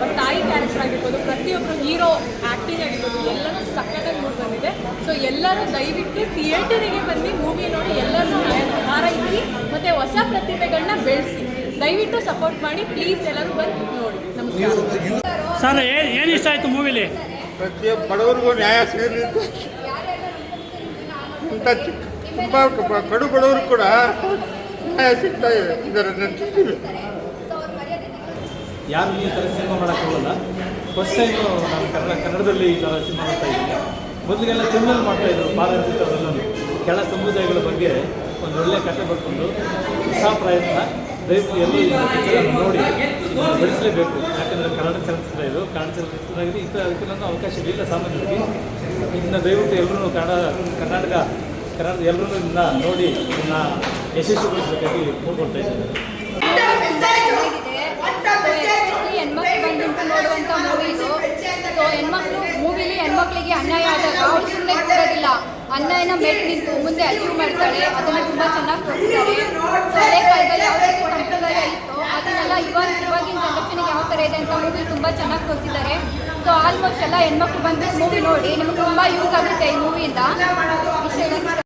ಅವ್ರ ತಾಯಿ ಕ್ಯಾರೆಕ್ಟರ್ ಆಗಿರ್ಬೋದು ಪ್ರತಿಯೊಬ್ಬರು ಹೀರೋ ಆ್ಯಕ್ಟಿಂಗ್ ಆಗಿರ್ಬೋದು ಎಲ್ಲರೂ ಸಕ್ಕತ್ತಾಗಿ ಮೂಡ್ ಬಂದಿದೆ. ಸೊ ಎಲ್ಲರೂ ದಯವಿಟ್ಟು ಥಿಯೇಟರಿಗೆ ಬಂದು ಮೂವಿ ನೋಡಿ ಎಲ್ಲರೂ ಹಾರೈಸಿ ಮತ್ತು ಹೊಸ ಪ್ರತಿಭೆಗಳನ್ನ ಬೆಳೆಸಿ. ದಯವಿಟ್ಟು ಸಪೋರ್ಟ್ ಮಾಡಿ ಪ್ಲೀಸ್ ಎಲ್ಲರೂ ಬಂದು ನೋಡಿ. ನಮಸ್ಕಾರ. ಸರ್ ಏನು ಇಷ್ಟ ಆಯಿತು ಮೂವಿಲಿ ಪ್ರತಿಯೊಬ್ಬ ಬಡವರಿಗೂ ನ್ಯಾಯ ಸಿಗಲಿ ತುಂಬ ಕಡು ಬಡವರು ಕೂಡ ನ್ಯಾಯ ಸಿಗ್ತಾ ಇದೆ. ಇದರ ನಂತರ ಯಾರು ಈ ಥರ ಸಿನಿಮಾ ಮಾಡೋಕ್ಕಾಗಲ್ಲ ಫಸ್ಟ್ ಟೈಮು ನಾನು ಕನ್ನಡ ಕನ್ನಡದಲ್ಲಿ ಈ ಥರ ಸಿನಿಮಾ ಮಾಡ್ತಾ ಇದ್ದೀನಿ. ಮೊದಲಿಗೆಲ್ಲ ತಮಿಳಲ್ಲಿ ಮಾಡ್ತಾ ಇದ್ರು ಪಾರಂಜಿತ್ ಕೆಳ ಸಮುದಾಯಗಳ ಬಗ್ಗೆ ಒಂದು ಒಳ್ಳೆ ಕಥೆ ಬರ್ಕೊಂಡು ಹೊಸ ಪ್ರಯತ್ನ ದಯವಿಟ್ಟು ನೋಡಿ ಬೆಳೆಸಲೇಬೇಕು. ಯಾಕಂದರೆ ಕನ್ನಡ ಚಲನಚಿತ್ರ ಇದು. ಕನ್ನಡ ಚಲನಚಿತ್ರ ಆಗಿದೆ ಇಂಥ ಅದಕ್ಕೆಲ್ಲ ಅವಕಾಶ ಇಲ್ಲ, ಸಾಮಾನ್ಯವಾಗಿ ಇನ್ನು ದಯವಿಟ್ಟು ಎಲ್ಲರೂ ಕನ್ನಡ ಕರ್ನಾಟಕ ಕನ್ನಡ ಎಲ್ಲರೂ ಇನ್ನ ನೋಡಿ ಇದನ್ನ ಯಶಸ್ವಿಗೊಳಿಸಬೇಕಾಗಿ ಕೋರ್ಕೊಳ್ತಾ ಇದ್ದಾರೆ ಎಸ್ಪೆಷಲಿ ಹೆಣ್ಮಕ್ಳು ಬಂದು ನೋಡುವಂಥ ಮೂವಿ ಇದು ಸೊ ಹೆಣ್ಮಕ್ಳು ಮೂವಿಲಿ ಹೆಣ್ಮಕ್ಳಿಗೆ ಅನ್ಯಾಯ ಆದಾಗ ಅವ್ರು ಸುಮ್ಮನೆ ಕೊಡೋದಿಲ್ಲ. ಅನ್ಯಾಯನ ಮೆಟ್ ನಿಂತು ಮುಂದೆ ಅಚೀವ್ ಮಾಡ್ತಾಳೆ ಅದನ್ನ ತುಂಬಾ ಚೆನ್ನಾಗಿ ಸೊ ಹಳೆ ಕಾಲದಲ್ಲಿ ಯಾವ ಸಂಪ್ರದಾಯ ಇತ್ತು, ಅದನ್ನೆಲ್ಲ ಇವಾಗ ಇವಾಗಿನ ಜನ್ರೇಷನ್ಗೆ ಯಾವ ಥರ ಇದೆ ಅಂತ ಮೂವಿ ತುಂಬ ಚೆನ್ನಾಗಿ ತೋರಿಸಿದ್ದಾರೆ. ಸೊ ಆಲ್ಮೋಸ್ಟ್ ಎಲ್ಲ ಹೆಣ್ಮಕ್ಳು ಬಂದು ಮೂವಿ ನೋಡಿ, ನಿಮ್ಗೆ ತುಂಬ ಯೂಸ್ ಆಗುತ್ತೆ ಈ ಮೂವಿಯಿಂದ